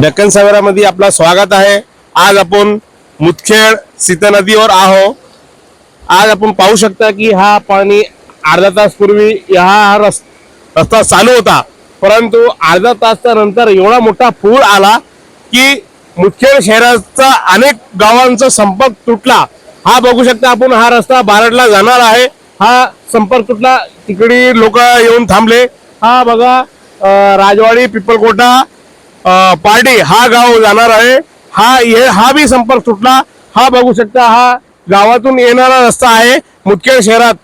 डेक्कन सवेरामध्ये आपला स्वागत आहे. आज आपण मुतखेड सीता नदीवर आहो. आज आपण पाहू शकता की हा पाणी अर्धा तास पूर्वी हा रस रस्ता चालू होता. परंतु अर्धा तासच्या नंतर एवढा मोठा पूर आला की मुदखेड शहराचा अनेक गावांचा संपर्क तुटला. हा बघू शकता आपण हा रस्ता बारडला जाणार आहे. हा संपर्क तुटला. तिकडे लोक येऊन थांबले. हा बघा राजवाडी पिपलकोटा पार्टी हा गाव जाणार आहे. हा हे हा बी संपर्क तुटला. हा बघू शकता हा गावातून येणारा रस्ता आहे मुदखेड शहरात.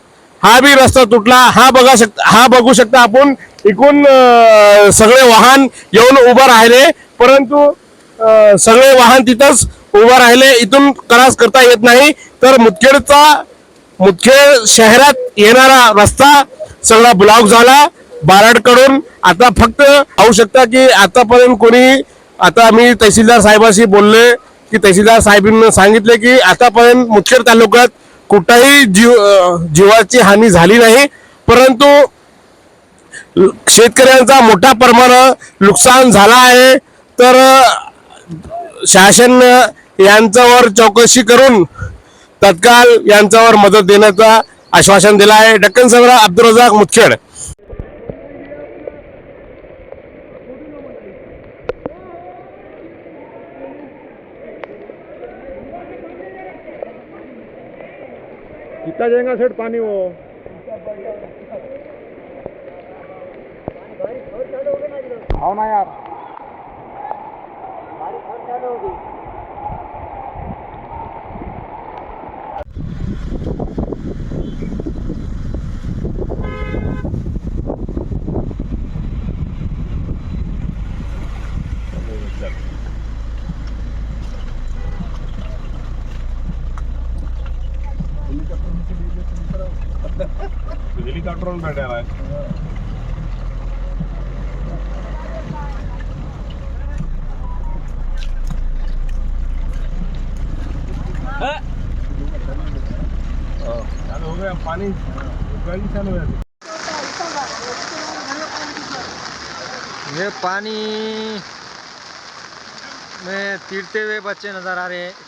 हा बी रस्ता तुटला. हा बघा शकता हा बघू शकता आपण. इकून सगळे वाहन येऊन उभं राहिले. परंतु सगळे वाहन तिथंच उभं राहिले. इथून क्रॉस करता येत नाही. तर मुदखेडचा मुदखेड शहरात येणारा रस्ता सगळा ब्लॉक झाला. बाराडकडून आता फक्त पाहू शकता की आतापर्यंत कोणी आता मी तहसीलदार साहेबाशी बोलले की तहसीलदार साहेबांनी सांगितले की आतापर्यंत मुखेड तालुक्यात कुठल्याही जीव जीवाची हानी झाली नाही परंतु शेतकऱ्यांचा मोठ्या प्रमाणात नुकसान झाला आहे. तर शासन यांच्यावर चौकशी करून तत्काल यांच्यावर मदत देण्याचा आश्वासन दिला आहे. डक्कन सगळा अब्दुल रजाक मुखेड. कितना जाएगा सेठ पानी वो। आओ ना यार। हेलिकॉप्टर बैठा है। हो गया, पानी गाड़ी चालू है। ये पानी में तीरते हुए बच्चे नज़र आ रहे हैं।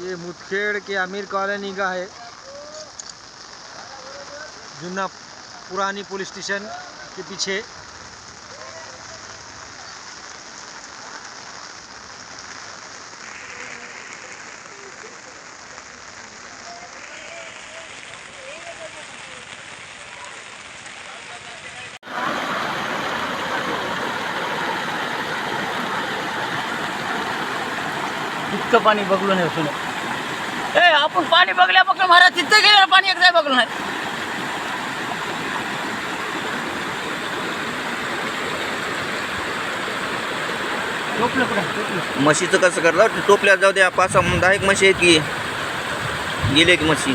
ये मुदखेड़ के अमीर कॉलोनी का है। जुन्ना पुरानी पुलिस स्टेशन के पीछे। इतकं पाणी बघलो नाही असून ए आपण पाणी बघल्या बघलं महाराज तिथे गेलं पाणी एकदा बघलं नाही. म्हशीचं कसं करलं? ते टोपल्यात जाऊ द्या पाच सहा दहा एक म्हशी आहेत की. गेले की म्हशी.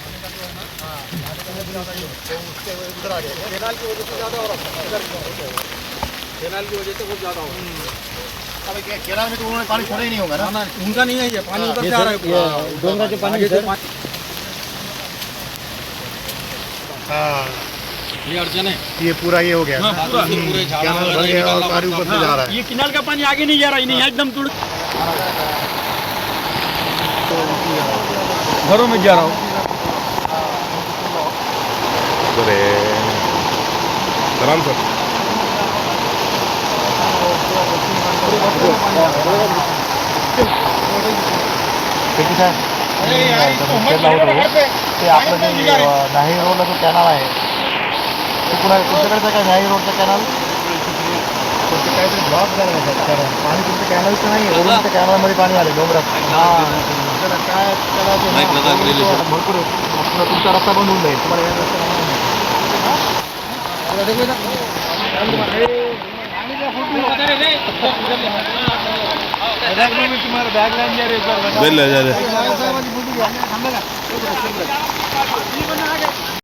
होतो. नाही, मध्ये पाणी पडलं पाणी छोड़ा ही नहीं होगा ना उनका नहीं है ये पानी उधर से आ रहा है पाणी सर ये अड़चन है ये पूरा ये हो गया और पानी ऊपर से जा रहा है ये किनाल का पानी आगे नहीं जा रहा है नहीं एकदम तुड़ घरों में जा रहा हूँ बरे राम सर ते आपलं जे नाही रोडला जो कॅनल आहे ते कुणा तुमच्याकडे काय नाही रोडचा कॅनल काहीतरी ब्लॉक झाला आहे त्याला पाणी तुमच्या कॅनलचं नाही रोडच्या कॅनलमध्ये पाणी आले डोंगरात त्याला काय त्याला भरपूर आहे. तुमचा रस्ता बंद होऊन जाईल तुम्हाला या बैल